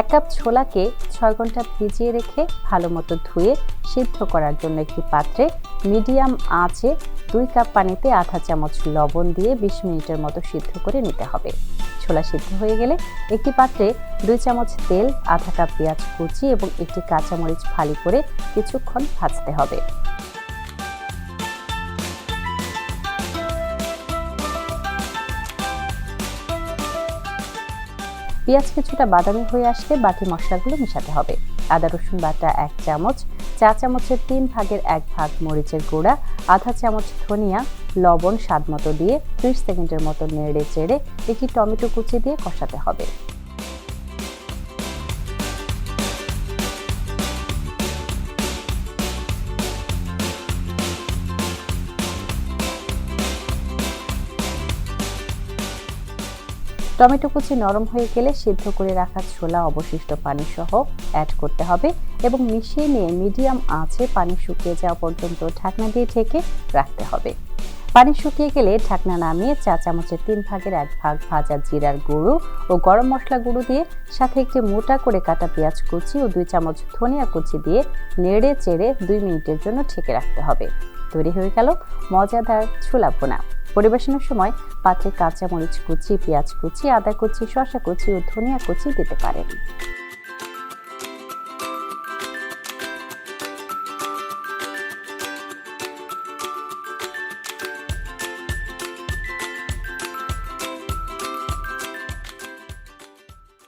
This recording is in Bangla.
এক কাপ ছোলাকে ছয় ঘণ্টা ভিজিয়ে রেখে ভালো মতো ধুয়ে সিদ্ধ করার জন্য একটি পাত্রে মিডিয়াম আঁচে দুই কাপ পানিতে আধা চামচ লবণ দিয়ে বিশ মিনিটের মতো সিদ্ধ করে নিতে হবে। ছোলা সিদ্ধ হয়ে গেলে একটি পাত্রে দুই চামচ তেল, আধা কাপ পেঁয়াজ কুচি এবং একটি কাঁচামরিচ ফালি করে কিছুক্ষণ ভাজতে হবে। পেঁয়াজ কিছুটা বাদামি হয়ে আসলে বাকি মশলাগুলো মেশাতে হবে। আদা, রসুন বাটা এক চামচ, চা চামচের তিন ভাগের এক ভাগ মরিচের গুঁড়া, আধা চামচ ধনিয়া, লবণ স্বাদ মতো দিয়ে ত্রিশ সেকেন্ডের মতো নেড়ে চেড়ে একটি টমেটো কুচি দিয়ে কষাতে হবে। টমেটো কুচি নরম হয়ে গেলে সিদ্ধ করে রাখা ছোলা, অবশিষ্ট পানি সহ অ্যাড করতে হবে এবং মিশিয়ে নিয়ে মিডিয়াম আঁচে পানি শুকিয়ে যাওয়া পর্যন্ত ঢাকনা দিয়ে ঢেকে রাখতে হবে। পানি শুকিয়ে গেলে ঢাকনা নামিয়ে চা চামচের তিন ভাগের এক ভাগ ভাজা জিরার গুঁড়ো ও গরম মশলা গুঁড়ো দিয়ে সাথে একটি মোটা করে কাটা পেঁয়াজ কুচি ও দুই চামচ ধনিয়া কুচি দিয়ে নেড়ে চেড়ে দুই মিনিটের জন্য ঢেকে রাখতে হবে। তৈরি হয়ে গেল মজাদার ছোলা ভোনা। পরিবেশনের সময় পাত্রে কাঁচামরিচ কুচি, পেঁয়াজ কুচি, আদা কুচি, শসা কুচি ও ধনিয়া কুচি দিতে পারেন।